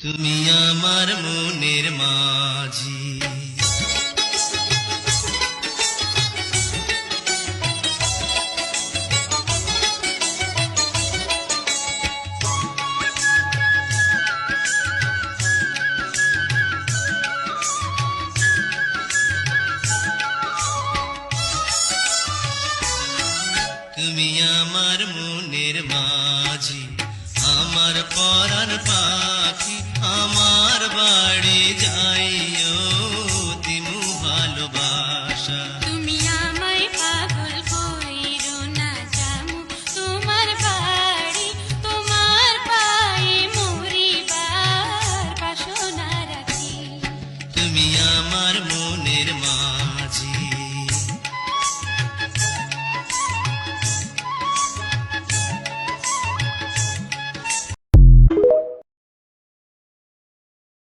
তুমি আমার মনের মাঝি। তুমি আমার মনের মাঝি আমার পরাণ পা বাড়ি যাইও দিমু ভালোবাসা। তুমি আমায় পাগল কইরো না জামু তোমার বাড়ি তোমার পায়ে মরিবার বাসনা রাখি। তুমি আমার মনের মা